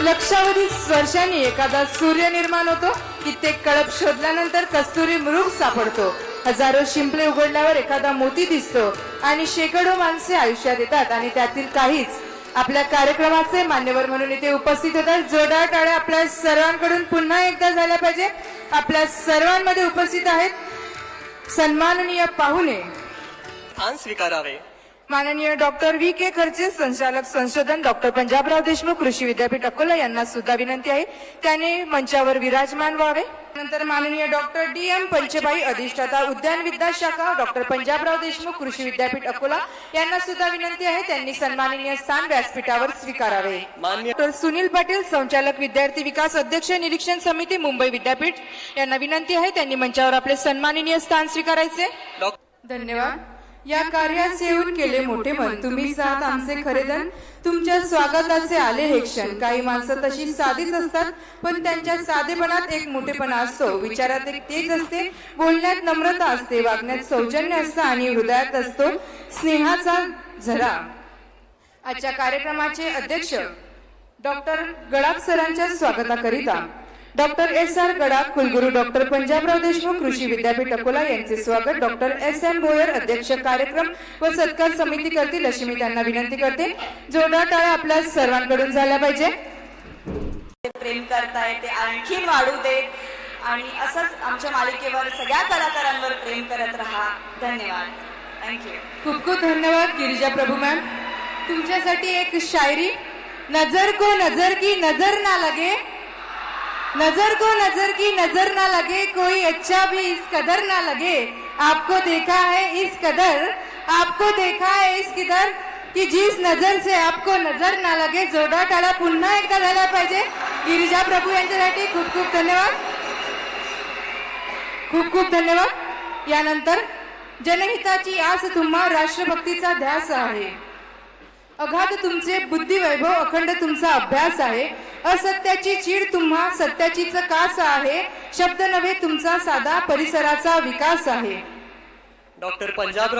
लक्षावधी स्पर्शाने एखादा सूर्य निर्माण होतो कित्येक कळप शोधल्यानंतर कस्तुरी मृग सापडतो. हजारो शिंपले उघडल्यावर एखादा मोती दिसतो आणि शेकडो माणसे आयुष्यात येतात आणि त्यातील काहीच. आपल्या कार्यक्रमाचे मान्यवर म्हणून इथे उपस्थित होतात. जोरदार टाळ्या आपल्या सर्वांकडून पुन्हा एकदा झाल्या पाहिजे. आपल्या सर्वांमध्ये उपस्थित आहेत सन्माननीय पाहुणे. स्थान स्वीकारावे. माननीय डॉक्टर व्ही के खर्चे संचालक संशोधन डॉक्टर पंजाबराव देशमुख कृषी विद्यापीठ अकोला यांना सुद्धा विनंती आहे. त्याने मंचावर विराजमान व्हावे. नंतर माननीय डॉक्टर डी एम पंचबाई अधिष्ठाता उद्यान विद्या शाखा डॉक्टर पंजाबराव देशमुख कृषी विद्यापीठ अकोला यांना सुद्धा विनंती आहे. त्यांनी सन्माननीय स्थान व्यासपीठावर स्वीकारावे. डॉक्टर सुनील पाटील संचालक विद्यार्थी विकास अध्यक्ष निरीक्षण समिती मुंबई विद्यापीठ यांना विनंती आहे. त्यांनी मंचावर आपले सन्माननीय स्थान स्वीकारायचे. डॉक्टर धन्यवाद. या कार्यात येऊन केले मोठे मन. तुम्ही साथ आमचे खरेदन तुमच्या स्वागताचे आले हे क्षण. काही माणसं तशी साधीच असतात पण त्यांच्या साधेपणात एक मोठेपणा असतो. विचारात एक तेज असते. बोलण्यात नम्रता असते. वागण्यात सौजन्य असतं आणि हृदयात असतो. स्नेहाचा झरा. आजच्या कार्यक्रमाचे अध्यक्ष डॉक्टर गडाख सरांच्या स्वागताकरिता. डॉक्टर एस आर गडाख कुलगुरू डॉक्टर पंजाबराव देशमुख कृषी विद्यापीठ अकोला यांचे स्वागत. डॉक्टर एस एम भोयर अध्यक्ष कार्यक्रम व सत्कार समिती करतील अशी मी त्यांना विनंती करते. जोरदार टाळ्या आपल्या सर्वांकडून झाल्या पाहिजे. प्रेम करताय ते आणखी वाढू देत. आणि असंच आमच्या मालिकेवर सगळ्या कलाकारांवर प्रेम करत राहा. धन्यवाद. थँक्यू खूप खूप धन्यवाद गिरिजा प्रभू मॅम. तुमच्यासाठी एक शायरी नजर को नजर की नजर ना लगे. नजर को नजर की नजर ना लगे कोई अच्छा भी इस कदर ना लगे। आपको देखा है इस कदर आपको देखा है इस किदर कि जिस नजर से आपको नजर ना लगे जोरदार टाळा पुन्हा एकदा झाला पाहिजे। गिरिजा प्रभू यांच्यासाठी खूप खूप धन्यवाद। खूप खूप धन्यवाद। यानंतर जनहिताची आस तुम्हा राष्ट्रभक्तीचा ध्यास आहे। अगाध तुमचे बुद्धिवैभव अखंड तुमचा अभ्यास आहे। असत्याची चीड तुम्हा सत्याचीच कास आहे? शब्द नव्हे तुमचा साधा परिसराचा विकास आहे. डॉक्टर पंजाबराव